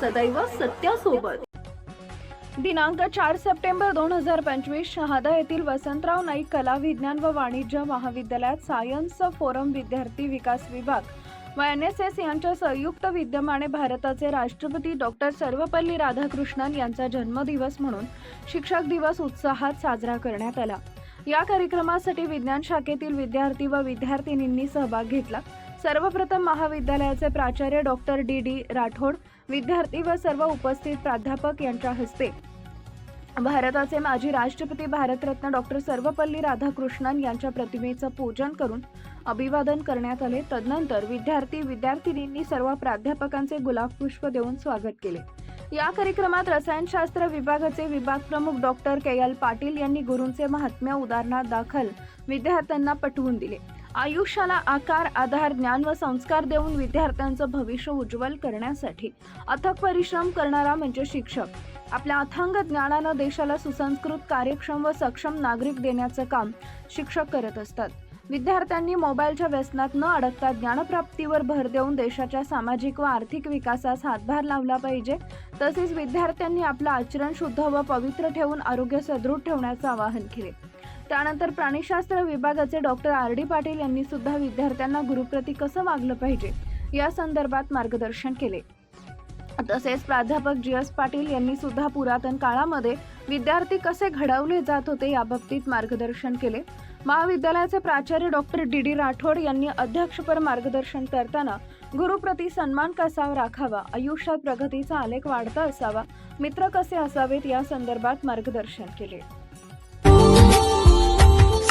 सदैव सत्यासोबत. दिनांक चार सप्टेंबर दोन हजार पंचवीस शहादा येथील वसंतराव नाईक कला विज्ञान व वाणिज्य महाविद्यालयात सायन्स फोरम विद्यार्थी विकास विभाग व एन एस एस यांच्या संयुक्त विद्यमाने भारताचे राष्ट्रपती डॉक्टर सर्वपल्ली राधाकृष्णन यांचा जन्मदिवस म्हणून शिक्षक दिवस उत्साहात साजरा करण्यात आला. या कार्यक्रमासाठी विज्ञान शाखेतील विद्यार्थी व विद्यार्थिनींनी सहभाग घेतला. सर्वप्रथम महाविद्यालयाचे प्राचार्य डॉक्टर डी डी राठोड विद्यार्थी व सर्व उपस्थित प्राध्यापक यांच्या हस्ते. भारताचे माजी राष्ट्रपती भारतरत्न डॉक्टर सर्वपल्ली राधाकृष्णन यांच्या प्रतिमेचं पूजन करून अभिवादन करण्यात आले. तदनंतर विद्यार्थी विद्यार्थिनींनी सर्व प्राध्यापकांचे गुलाब पुष्प देऊन स्वागत केले. या कार्यक्रमात रसायनशास्त्र विभागाचे विभाग प्रमुख डॉक्टर के एल पाटील यांनी गुरूंचे महात्म्य उदाहरणात दाखल विद्यार्थ्यांना पटवून दिले. आयुष्याला आकार आधार ज्ञान व संस्कार देऊन विद्यार्थ्यांचं भविष्य उज्ज्वल करण्यासाठी अथक परिश्रम करणारा म्हणजे शिक्षक. आपल्या अथांग ज्ञानानं देशाला सुसंस्कृत कार्यक्षम व सक्षम नागरिक देण्याचं काम शिक्षक करत असतात. विद्यार्थ्यांनी मोबाईलच्या व्यसनात न अडकता ज्ञानप्राप्तीवर भर देऊन देशाच्या सामाजिक व आर्थिक विकासास हातभार लावला पाहिजे. तसेच विद्यार्थ्यांनी आपलं आचरण शुद्ध व पवित्र ठेवून आरोग्य सदृढ ठेवण्याचं आवाहन केले. त्यानंतर प्राणीशास्त्र विभागाचे डॉक्टर आर डी पाटील यांनी सुद्धा विद्यार्थ्यांना गुरुप्रती कसं वागलं पाहिजे या संदर्भात मार्गदर्शन केले. तसेच प्राध्यापक जी एस पाटील यांनी सुद्धा पुरातन काळामध्ये विद्यार्थी कसे घडवले जात होते याबाबतीत मार्गदर्शन केले. महाविद्यालयाचे प्राचार्य डॉक्टर डी डी राठोड यांनी अध्यक्षपर मार्गदर्शन करताना गुरुप्रती सन्मान कसा राखावा आयुष्यात प्रगतीचा आलेख वाढता असावा मित्र कसे असावेत या संदर्भात मार्गदर्शन केले.